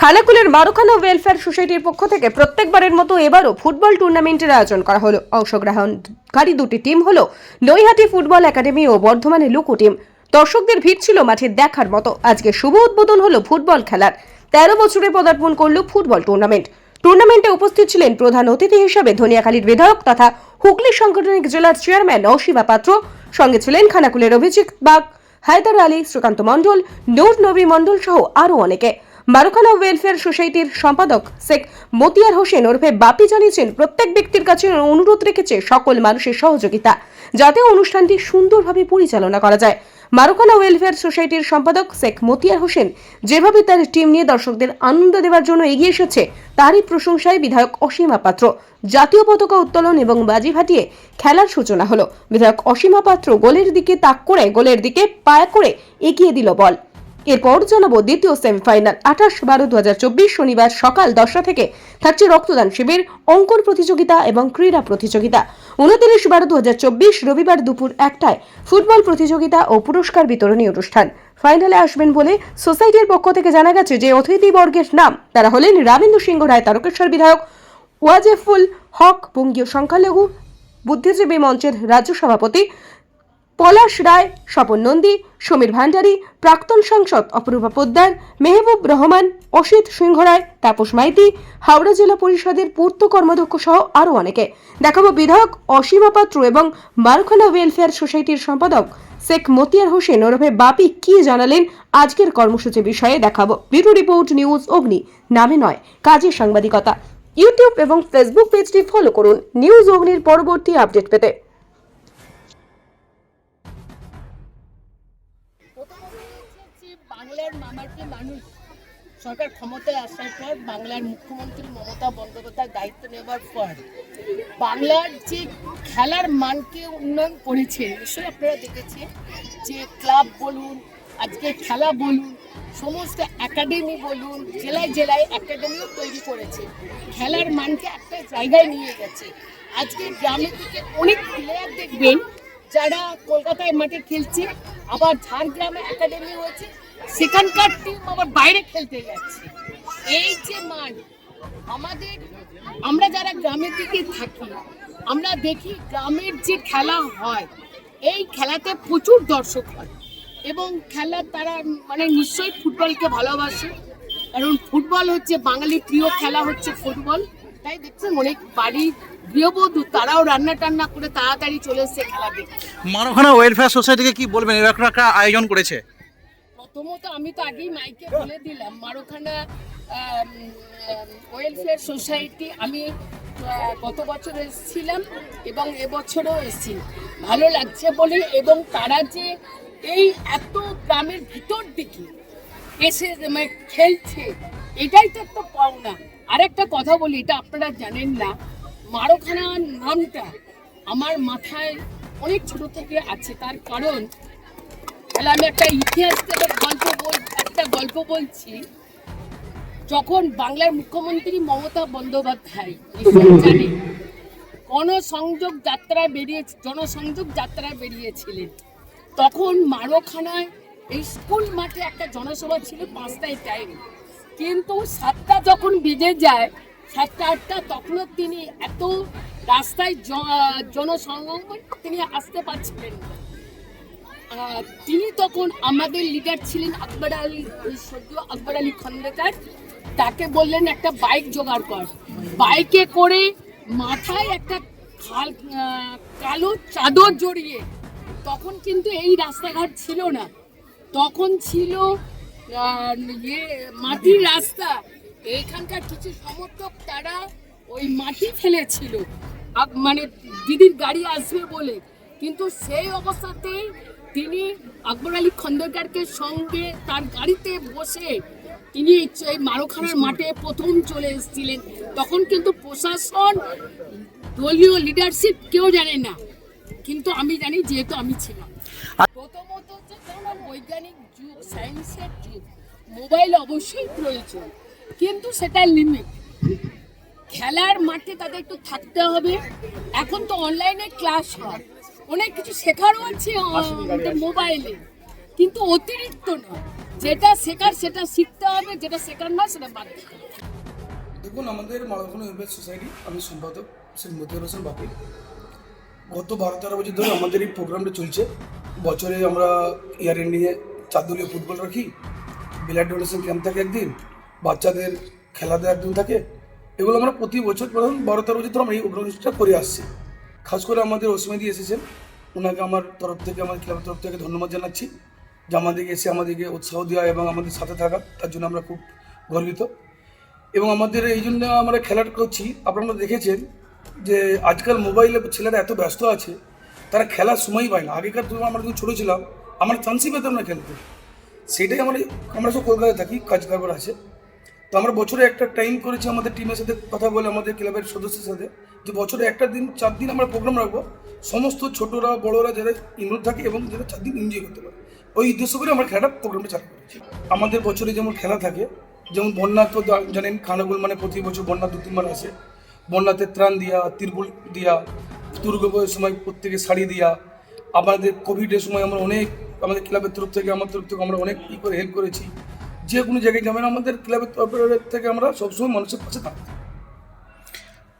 খানাকুলের মারুখানা welfare সোসাইটির পক্ষ থেকে প্রত্যেকবারের মতো এবারও ফুটবল টুর্নামেন্টের আয়োজন করা হলো। অংশগ্রহণকারী দুটি টিম হলো নৈহাটি ফুটবল একাডেমি ও বর্ধমানের লুকো টিম দর্শকদের ভিড় ছিল মাঠে দেখার মতো। আজকে শুভ উদ্বোধন হলো ফুটবল খেলার। তেরো বছরে পদার্পণ করল ফুটবল টুর্নামেন্ট। টুর্নামেন্টে উপস্থিত ছিলেন প্রধান অতিথি হিসেবে ধনিয়াখালীর বিধায়ক তথা হুগলি সাংগঠনিক জেলার চেয়ারম্যান অসীমা পাত্র। সঙ্গে ছিলেন খানাকুলের অভিজিৎ বাগ, হায়দার আলী, শ্রীকান্ত মণ্ডল, নূর নবী মণ্ডল সহ আরও অনেকে। বারোখানা ওয়েলফেয়ার সোসাইটির সম্পাদক শেখ মতিয়ার হোসেন ওরফে বাপি জানিয়েছেন, প্রত্যেক ব্যক্তির কাছে অনুরোধ রেখেছে সকল মানুষের সহযোগিতা, যাতে অনুষ্ঠানটি সুন্দরভাবে পরিচালনা করা যায়। মারুখানা ওয়েলফেয়ার সোসাইটির সম্পাদক শেখ মতিয়ার হোসেন যেভাবে তার টিম নিয়ে দর্শকদের আনন্দ দেওয়ার জন্য এগিয়ে এসেছে, তারই প্রশংসায় বিধায়ক অসীমা পাত্র, জাতীয় পতাকা উত্তোলন এবং বাজি ফাটিয়ে খেলার সূচনা হলো। বিধায়ক অসীমা পাত্র গোলের দিকে তাক করে, গোলের দিকে পায়া করে এগিয়ে দিল বল। এরপর জানাব দ্বিতীয় সেমিফাইনাল। আঠাশ বারো দু শনিবার সকাল দশটা থেকে থাকছে রক্তদান শিবির, অঙ্কন প্রতিযোগিতা এবং ক্রীড়া প্রতিযোগিতা। উনত্রিশ বারো দু রবিবার দুপুর একটায় ফুটবল প্রতিযোগিতা ও পুরস্কার বিতরণী অনুষ্ঠান। ফাইনালে আসবেন বলে সোসাইটির পক্ষ থেকে জানা গেছে যে অতিথি বর্গের নাম, তারা হলেন রামেন্দ্র সিংহ রায়, তারকেশ্বর বিধায়ক, ওয়াজেফুল হক, বঙ্গীয় সংখ্যালঘু, বুদ্ধিজীবী মঞ্চের রাজ্য সভাপতি পলাশ রায়, স্বপন নন্দী, সমীর ভান্ডারী, প্রাক্তন সাংসদ অপরূপা পোদ্দার, মেহবুব রহমান, অসিত সিংহ রায়, তাপস মাইতি, হাওড়া জেলা পরিষদের পূর্ত কর্মাধ্যক্ষ সহ আরও অনেকে। দেখাবো বিধায়ক অসীমা পাত্র এবং মারখানা ওয়েলফেয়ার সোসাইটির সম্পাদক শেখ মতিয়ার হোসেন। ওরফে বাপি কি জানালেন? আজকের কর্মসূচি বিষয়ে দেখাবো। ব্যুরো রিপোর্ট নিউজ অগ্নি, নামে নয়, কাজের সাংবাদিকতা। ইউটিউব এবং ফেসবুক পেজটি ফলো করুন। নিউজ অগ্নির পরবর্তী আপডেট পেতে। সরকার ক্ষমতায় আসার পর বাংলার মুখ্যমন্ত্রী মমতা বন্দ্যোপাধ্যায় দায়িত্ব নেবার পর বাংলার যে খেলার মানকে উন্নয়ন করেছে, নিশ্চয়ই আপনারা দেখেছেন যে ক্লাব বলুন, আজকে খেলা বলুন, সমস্ত একাডেমি বলুন, জেলায় জেলায় একাডেমিও তৈরি করেছে। খেলার মানকে একটা জায়গায় নিয়ে গেছে। আজকে গ্রামের থেকে অনেক প্লেয়ার দেখবেন যারা কলকাতায় মাঠে খেলছে, আবার ঝাড়গ্রামে একাডেমি হয়েছে সেখানকার টিম আবার বাইরে খেলতে যাচ্ছে। এই যে মান, আমাদের, আমরা যারা গ্রামের দিকে থাকি, আমরা দেখি গ্রামের যে খেলা হয়, এই খেলাতে প্রচুর দর্শক হয় এবং খেলা তারা মানে নিশ্চয়ই ফুটবলকে ভালোবাসে। কারণ ফুটবল হচ্ছে, বাঙালির প্রিয় খেলা হচ্ছে ফুটবল। তাই দেখছেন অনেক বাড়ির গৃহবধূ, তারাও রান্না টান্না করে তাড়াতাড়ি চলে এসছে খেলা দেখতে। মানবখানা ওয়েলফেয়ার সোসাইটিকে কি বলবেন? এরকম একটা আয়োজন করেছে। প্রথমত আমি তো আগেই মাইকে বলে দিলাম, মারোখানা ওয়েলফেয়ার সোসাইটি আমি গত বছর এসেছিলাম এবং এবছরও এসেছি। ভালো লাগছে বলে এবং তারা যে এই এত গ্রামের ভিতর দিকে এসে মানে খেলছে, এটাই তো একটা পাওনা। আর একটা কথা বলি, এটা আপনারা জানেন না মারোখানা নামটা আমার মাথায় অনেক ছোট থেকে আছে, তার কারণ তাহলে আমি একটা ইতিহাস থেকে গল্প বল, একটা গল্প বলছি। যখন বাংলার মুখ্যমন্ত্রী মমতা বন্দ্যোপাধ্যায় জানেন গণসংযোগ যাত্রায় বেরিয়ে, জনসংযোগ যাত্রায় বেরিয়েছিলেন, তখন মারোখানায় এই স্কুল মাঠে একটা জনসভা ছিল পাঁচটায় টাইম কিন্তু সাতটা যখন বেজে যায়, সাতটা, আটটা, তখনও তিনি এত রাস্তায় জনসংগম তিনি আসতে পারছিলেন না। তিনি তখন আমাদের লিডার ছিলেন আকবর আলী সদ্য আকবর আলী খন্দকার। তাকে বললেন, একটা বাইক জোগাড় কর। বাইকে করে মাথায় একটা খাল কালো চাদর জড়িয়ে, তখন কিন্তু এই রাস্তাঘাট ছিল না। তখন ছিল ইয়ে মাটির রাস্তা। এখানকার কিছু সমর্থক, তারা ওই মাটি ফেলেছিল। মানে দিদির গাড়ি আসবে বলে। কিন্তু সেই অবস্থাতেই তিনি আকবর আলী খন্দকারকে সঙ্গে তার গাড়িতে বসে তিনি এই মারোখানার মাঠে প্রথম চলে এসেছিলেন। তখন কিন্তু প্রশাসন, দলীয় লিডারশিপ কেউ জানে না। কিন্তু আমি জানি যেহেতু আমি ছিলাম। প্রথমত হচ্ছে বৈজ্ঞানিক যুগ সায়েন্সের যুগ মোবাইল অবশ্যই প্রয়োজন। কিন্তু সেটা লিমিট খেলার মাঠে তাদের একটু থাকতে হবে। এখন তো অনলাইনে ক্লাস হয়। অনেক কিছু শেখারও আছে মোবাইলে। কিন্তু অতিরিক্ত না যেটা শেখার সেটা শিখতে হবে যেটা শেখার না সেটা বাদ দেখুন আমাদের মালখানা ওয়েলফেয়ার সোসাইটি আমি সম্পাদক শ্রী মতিউর হোসেন বাপি। গত বারো তেরো বছর ধরে আমাদের এই প্রোগ্রামটা চলছে। বছরে আমরা ইয়ার এন্ডিংয়ে চারদলীয় ফুটবল রাখি। ব্লাড ডোনেশন ক্যাম্প থাকে একদিন। বাচ্চাদের খেলা দেওয়া একদিন থাকে। এগুলো আমরা প্রতি বছর প্রথম বারো তেরো বছর ধরে আমরা এই অনুষ্ঠানটা করে আসছি। খাস করে আমাদের ওসমেদি এসেছেন। ওনাকে আমার তরফ থেকে, আমার ক্লাবের তরফ থেকে ধন্যবাদ জানাচ্ছি। যে আমাদেরকে এসে আমাদেরকে উৎসাহ দেওয়া এবং আমাদের সাথে থাকা, তার জন্য আমরা খুব গর্বিত। এবং আমাদের এই জন্য আমরা খেলাটা করছি। আপনারা দেখেছেন যে আজকাল মোবাইলে ছেলেরা এত ব্যস্ত আছে, তারা খেলার সময়ই পায় না। আগেকার তুলনায় আমরা যখন ছোটো ছিলাম, আমরা চান্সই পেতাম না খেলতে। সেটাই আমরা আমরা সব কলকাতায় থাকি, কাজ কারবার আছে। তো আমরা বছরে একটা টাইম করেছি আমাদের টিমের সাথে কথা বলে, আমাদের ক্লাবের সদস্যের সাথে। যে বছরে একটা দিন, চার দিন আমরা প্রোগ্রাম রাখব। সমস্ত ছোটরা, বড়রা যারা ইনভলভ থাকে এবং যারা চার দিন এনজয় করতে পারে। ওই উদ্দেশ্য করে আমরা খেলাটা প্রোগ্রামটা চালু করেছি। আমাদের বছরে যেমন খেলা থাকে, যেমন বন্যা তো জানেন, খানাগুল মানে প্রতি বছর বন্যা দু তিনবার আসে। বন্যাতে ত্রাণ দিয়া, তিরপুল দিয়া দুর্গাপুজোর সময় প্রত্যেকে শাড়ি দিয়া। আমাদের কোভিডের সময় আমরা অনেক, আমাদের ক্লাবের তরফ থেকে, আমার তরফ থেকে আমরা অনেক ই করে হেল্প করেছি। যে কোনো জায়গায় যাবেন আমাদের ক্লাবের তরফ থেকে আমরা সবসময় মানুষের পাশে থাকি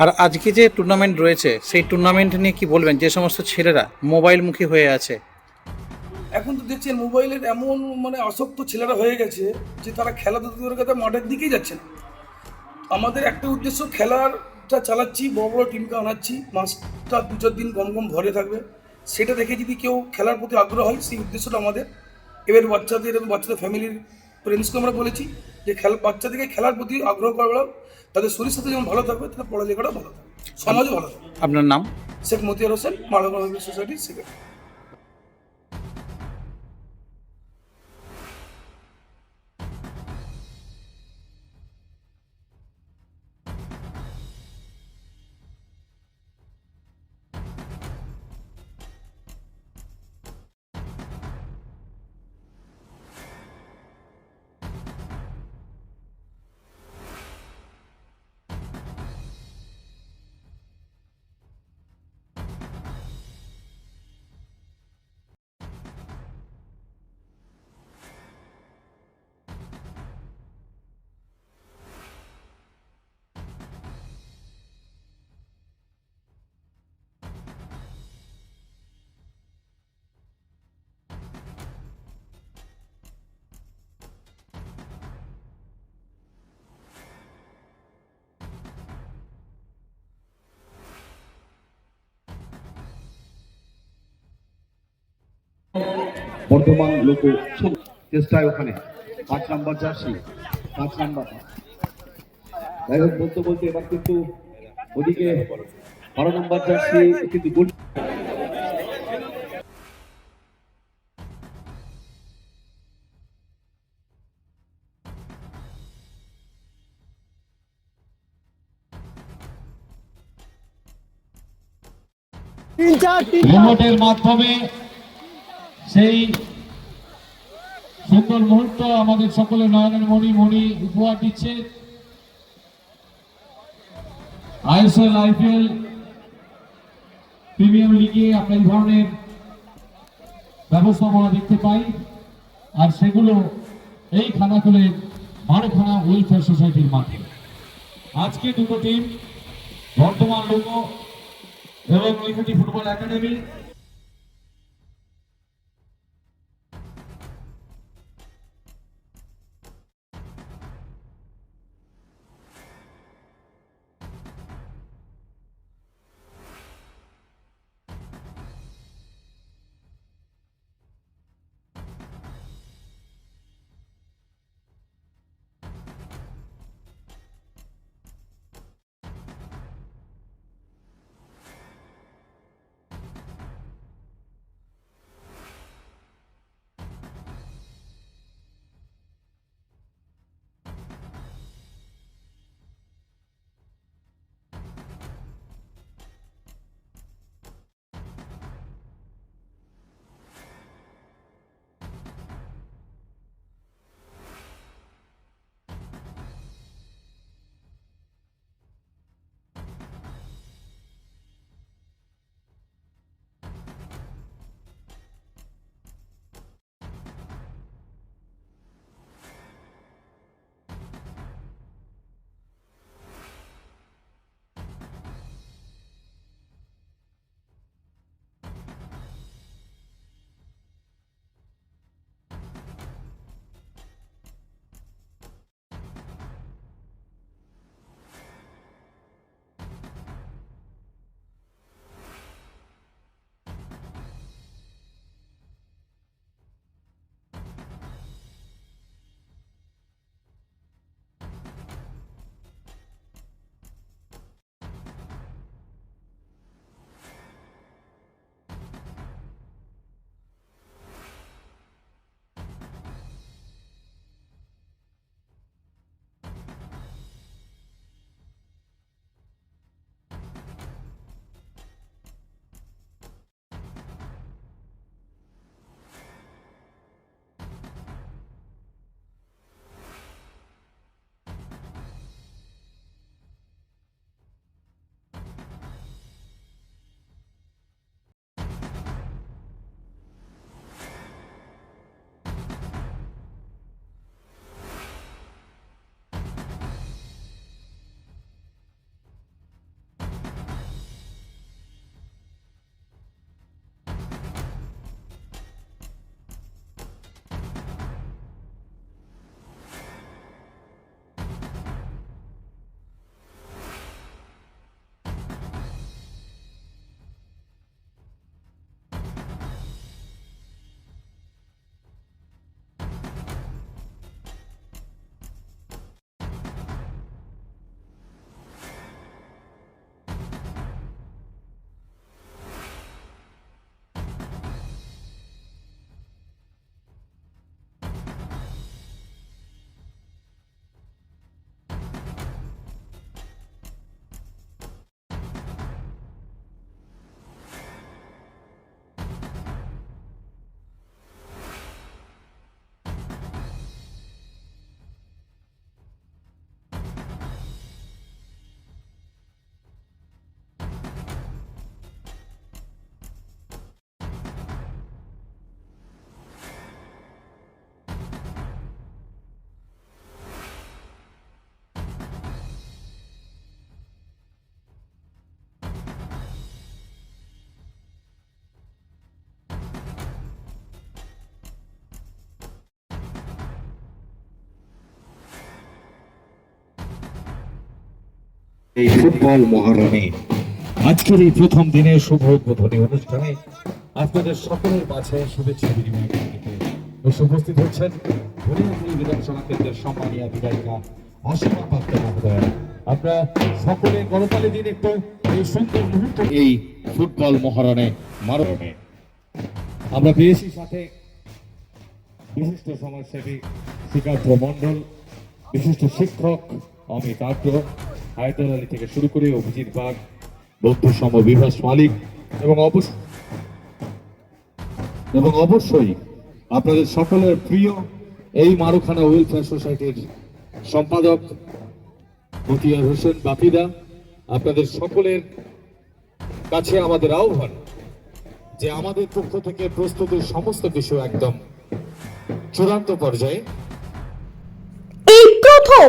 আর আজকে যে টুর্নামেন্ট রয়েছে সেই টুর্নামেন্ট নিয়ে কি বলবেন? যে সমস্ত ছেলেরা মোবাইল মোবাইলমুখী হয়ে আছে। এখন তো দেখছেন মোবাইলের এমন মানে আসক্ত ছেলেরা হয়ে গেছে যে তারা খেলা কথা মাঠের দিকেই যাচ্ছে না। আমাদের একটা উদ্দেশ্য খেলারটা চালাচ্ছি বড় বড় টিমকে আনাচ্ছি মাসটা দু চার দিন কম কম ভরে থাকবে। সেটা দেখে যদি কেউ খেলার প্রতি আগ্রহ হয় সেই উদ্দেশ্যটা আমাদের। এবার বাচ্চাদের এবং বাচ্চাদের ফ্যামিলির ফ্রেন্ডসকে আমরা বলেছি যে খেলা বাচ্চাদেরকে খেলার প্রতি আগ্রহ করা তাদের শরীর সাথে যেমন ভালো থাকবে তাদের পড়ালেখাটা ভালো থাকবে। সমাজও ভালো থাকবে। আপনার নাম? শেখ মতিয়ার হোসেন মালগ্রাম সোসাইটি সেক্রেটারি বর্ধমান লোক চেষ্টায় ওখানে। পাঁচ নাম্বার জার্সি পাঁচ নাম্বার। যাই হোক বলতে বলতে এবার কিন্তু ওদিকে বারো নাম্বার জার্সি কিন্তু গোল রিমোটের মাধ্যমে সেই সুন্দর মুহূর্ত আমাদের সকলে নয়নের মণি মণি উপহার দিচ্ছে। আইএসএল, আইপিএল প্রিমিয়াম লিগে আমরা এই ধরনের ব্যবস্থাপনা দেখতে পাই। আর সেগুলো এই খানা খানাকুলের বারোখানা ওয়েলফেয়ার সোসাইটির মাধ্যমে। আজকে দুটো টিম বর্তমান লোক এবং ফুটবল একাডেমি এই ফুটবল মহারণে। আজকের এই প্রথম দিনে শুভ উদ্বোধনী অনুষ্ঠানে আপনাদের সকলের মাঝে শুভেচ্ছা বিনিময় উপস্থিত হচ্ছেন হরিয়াপুর বিধানসভা কেন্দ্রের সম্মানীয় বিধায়িকা অসীমা পাত্র মহোদয়। আমরা সকলে গণতালি দিন একটু এই সুন্দর মুহূর্ত এই ফুটবল মহারণে মারণে। আমরা পেয়েছি সাথে বিশিষ্ট সমাজসেবী শ্রীকান্ত মণ্ডল, বিশিষ্ট শিক্ষক অমিত আদ্র হায়দার আলী থেকে শুরু করে অভিজিৎ বাগ, বৌদ্ধ সম বিভাস মালিক এবং অবশ্য এবং অবশ্যই আপনাদের সকলের প্রিয় এই মারুখানা ওয়েলফেয়ার সোসাইটির সম্পাদক মতিয়ার হোসেন বাপিদা, আপনাদের সকলের কাছে আমাদের আহ্বান যে আমাদের পক্ষ থেকে প্রস্তুতির সমস্ত কিছু একদম চূড়ান্ত পর্যায়ে এই প্রথম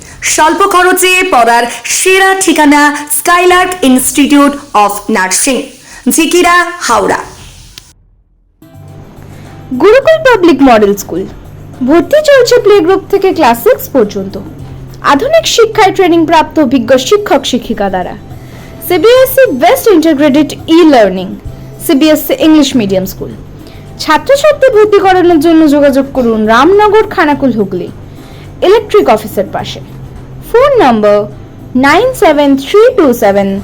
স্বল্প খরচে পড়ার সেরা ঠিকানা Skylark institute of nursing, Jhikira, Howrah. Gurukul public model school. ভর্তি চলছে প্লে গ্রুপ থেকে ক্লাস সিক্স পর্যন্ত। আধুনিক শিক্ষায় ট্রেনিং প্রাপ্ত অভিজ্ঞ শিক্ষক শিক্ষিকা দ্বারা। CBSE best integrated e learning CBSE English medium school ছাত্রছাত্রী ভর্তি করানোর জন্য যোগাযোগ করুন রামনগর খানাকুল হুগলি ইলেকট্রিক অফিসের পাশে। phone number 97327